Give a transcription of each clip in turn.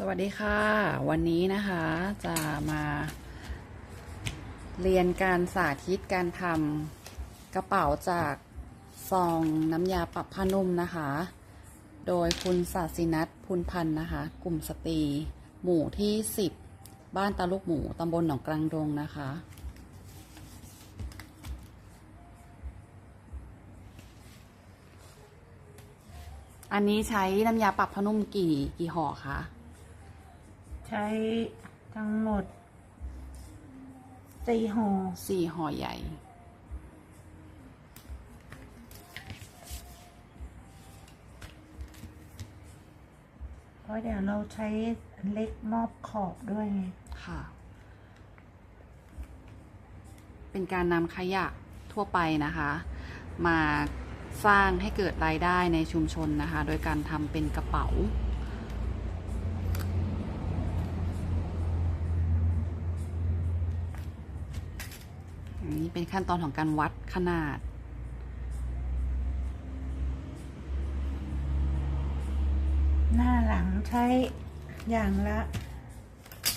สวัสดีค่ะ วันนี้นะคะจะมาเรียนการสาธิตการทำกระเป๋าจากซองน้ำยาปรับผ้านุ่มนะคะ โดยคุณศาสินัทพุนพันธ์นะคะ กลุ่มสตรี หมู่ที่ 10 บ้านตาลูกหมูตำบลหนองกลางดงนะคะ อันนี้ใช้น้ำยาปรับผ้านุ่มกี่กี่ห่อคะ ใช้ทั้งหมดสี่ห่อสี่ห่อใหญ่ เพราะเดี๋ยวเราใช้อันเล็กมอบขอบด้วยไง ค่ะ เป็นการนำขยะทั่วไปนะคะ มาสร้างให้เกิดรายได้ในชุมชนนะคะ โดยการทำเป็นกระเป๋า นนี้เป็นขั้นตอนของการวัดขนาด หน้าหลังใช้อย่างละ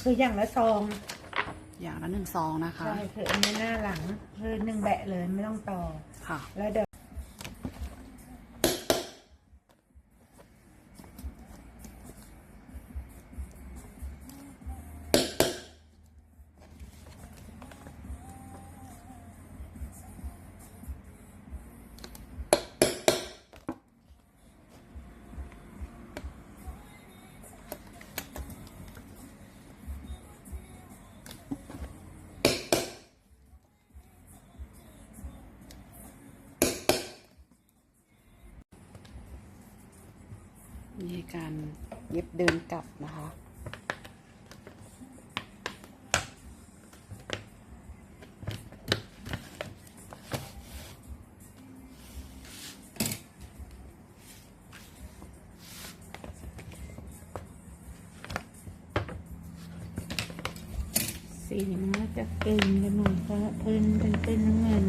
คืออย่างละซองอย่างละหนึ่งซองนะคะ ใช่คืออันนี้หน้าหลังคือหนึ่งแบะเลยไม่ต้องต่อค่ะ แล้วเดี๋ยว มีการเย็บเดินกลับนะคะสีมันก็จะกึ่งกันหน่อยเพราะพื้นเป็นพื้นน้ำเงิน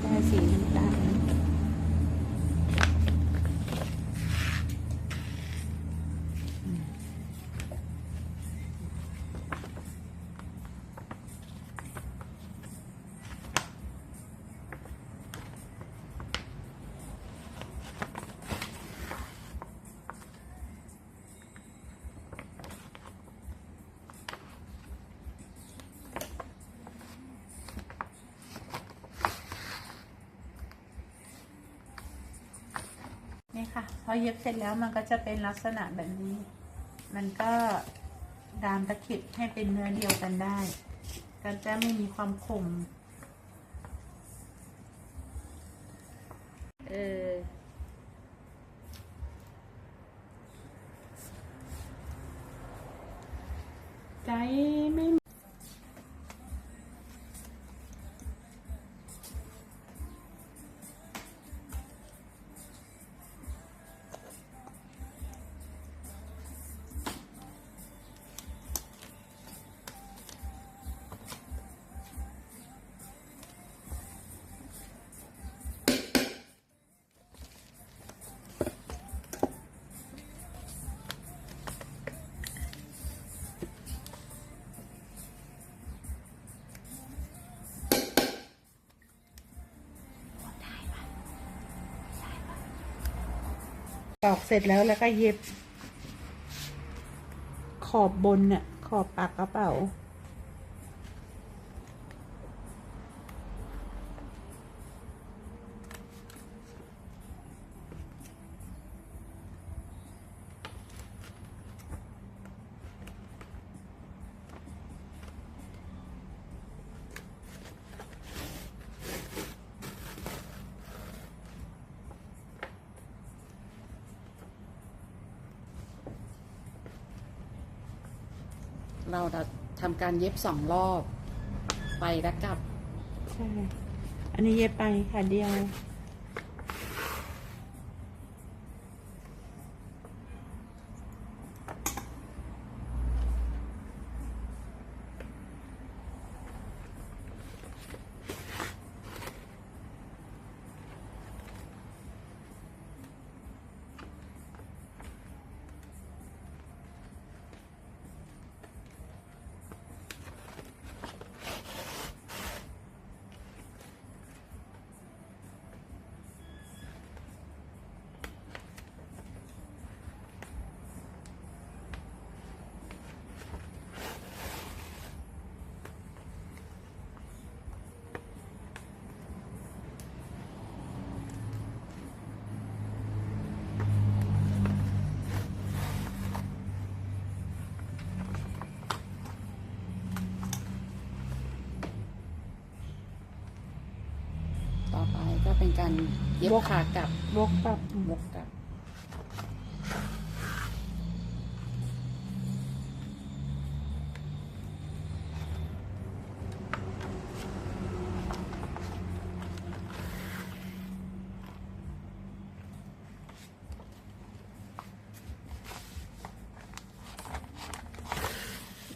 ได้สีน้ำ ค่ะ พอเย็บเสร็จแล้วมันก็จะเป็นลักษณะแบบนี้ มันก็ดามตะขิดให้เป็นเนื้อเดียวกันได้ก็จะไม่มีความขมเออ อกเสร็จแล้วแล้วก็เย็บ ขอบบนเนี่ยขอบปากกระเป๋า เราจะทำการเย็บสองรอบ ไปและกลับ ใช่ อันนี้เย็บไปค่ะเดียว เป็นการเย็บวกขากลับวกกลับวกกลับ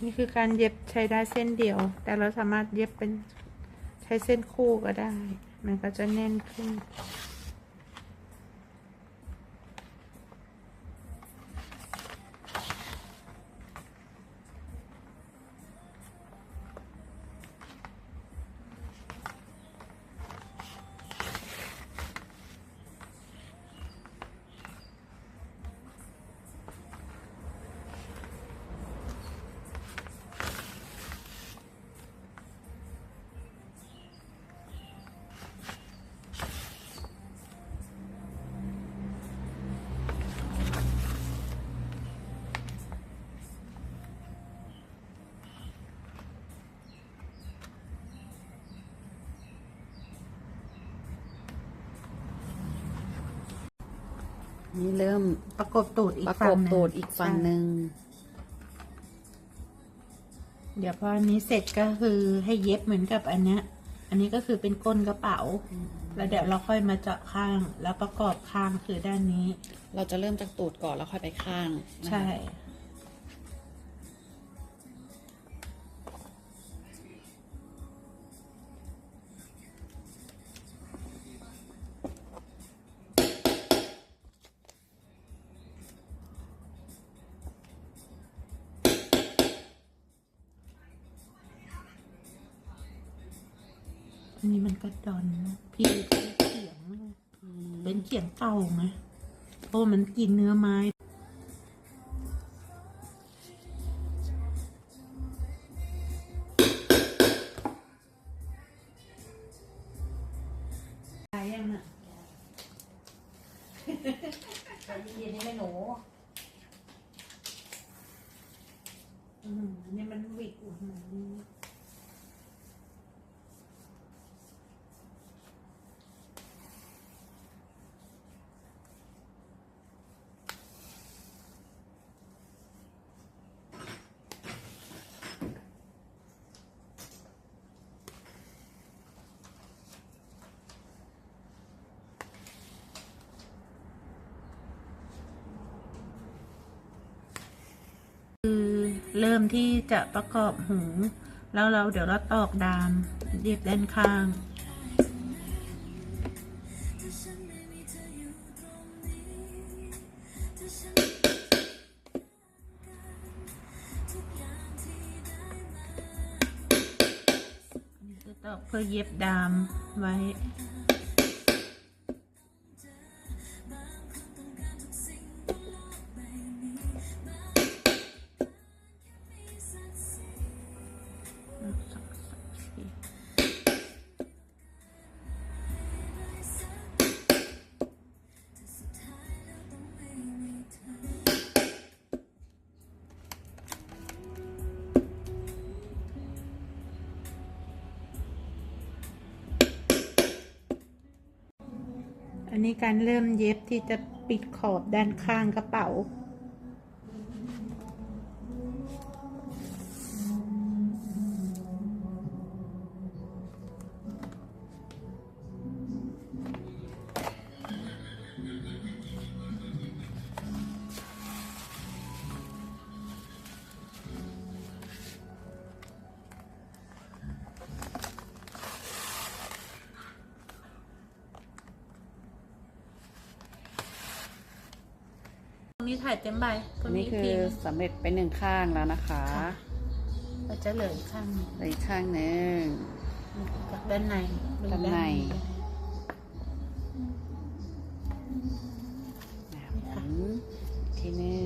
นี่คือการเย็บใช้ได้เส้นเดียว แต่เราสามารถเย็บเป็นใช้เส้นคู่ก็ได้ มันก็จะแน่นขึ้น นี่เริ่มประกบตูดอีกประกฝั่งบหนึ่งตูดอีกฝั่งหนึ่งเดี๋ยวพออันนี้เสร็จก็คือให้เย็บเหมือนกับอันเนี้ย อันนี้ก็คือเป็นก้นกระเป๋า แล้วเดี๋ยวเราค่อยมาเจาะข้างแล้วประกอบข้างคือด้านนี้ เราจะเริ่มจากตูดก่อนแล้วค่อยไปข้างนะคะ ใช่ อันนี้มันก็ดอนนะพี่ใช้เขียงนะเป็นเขียงเก่าไหมเพราะมันกินเนื้อไม้ตายยังอะใจเย็นๆนี่แม่หนูอืมอันนี่มันหวิกออกมานี่ คือเริ่มที่จะประกอบหู แล้วเราเดี๋ยวเราตอกดามเรียบด้านข้างนี่คือตอกเพื่อเย็บดามไว้ อันนี้การเริ่มเย็บที่จะปิดขอบด้านข้างกระเป๋า รงนี้ถ่ายเต็มใบตรอังนนี้นี้คือทิ้งสำเร็จไปหนึ่งข้างแล้วนะคะค่ะเราจะเหลืออีกข้างหนึ่งเหลยข้างหนึ่งจากด้านในดูด้านในได้หมุนอีกทีหนึง